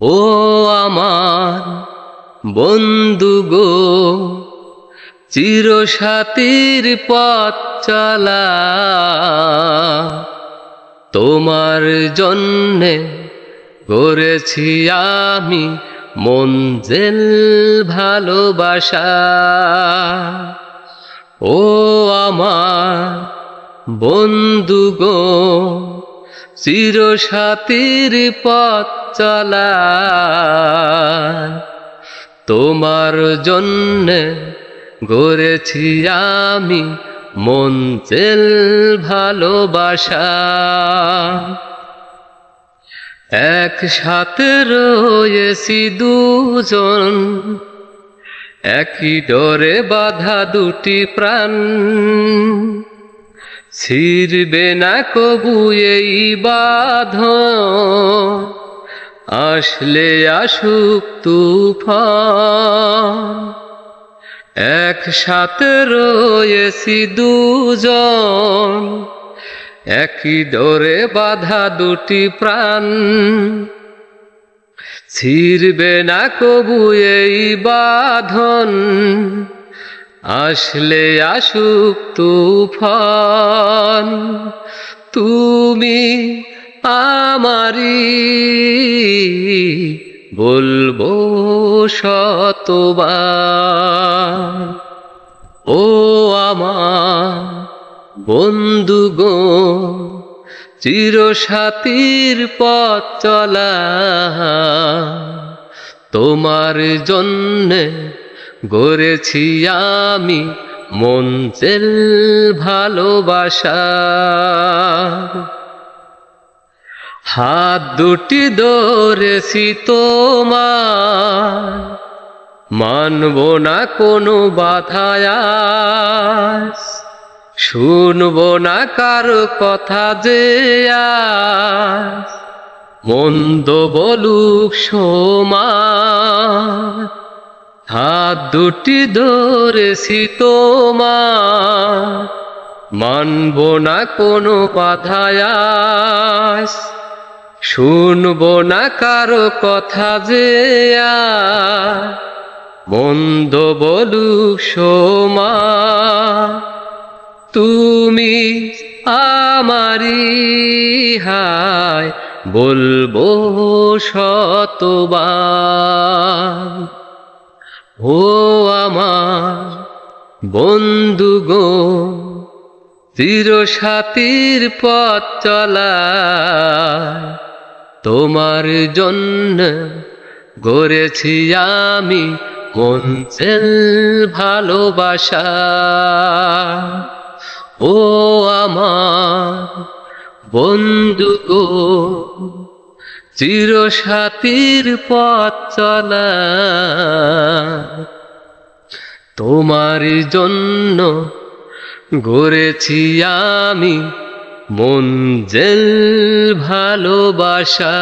ও আমার বন্ধু গো, চিরসাতির পথ চলা, তোমার জন্যে করেছি আমি মঞ্জেল ভালোবাসা। ও আমার বন্ধু গো চিরসাতির পথ চলা তোমার জন্যে গড়েছি আমি মঞ্চেল ভালোবাসা। একসাথে রয়েছি দুজন, একই ডরে বাধা দুটি প্রাণ। ছিড়বে না কবু এই বাধ আসলে আসুক তুফান। একসাথে রয়েছি দুজন। একই ডোরে বাধা দুটি প্রাণ। ছিড়বে না কবু এই বাঁধন। আসলে আসুক তুফান, তুমি আমারি বলব শতবার। ও আমার বন্ধু গো চিরসাতির পথ চলা, তোমার জন্যে গড়েছি আমি মঞ্চেল ভালোবাসা। হাত দুটি ধরেছি তোমার মানব না কোনো বাধায়াস শুনব না কারও কথা যে মন্দ বলুক সমাজ হাত দুটি ধরেছি তোমার। মানব না কোনো কথায়াস শুনব না কারও কথা যে মন্দ বলুক সোমা, তুমি আমারি হায়, বলব শতবার। ও আমার বন্ধু গো চিরসাতির পথ চলা তোমার জন্য গড়েছি আমি মঞ্চেল ভালোবাসা। ও আমার বন্ধু গো চিরসাতির পথ চলা তোমার জন্য গড়েছি আমি মন জেল ভালোবাসা।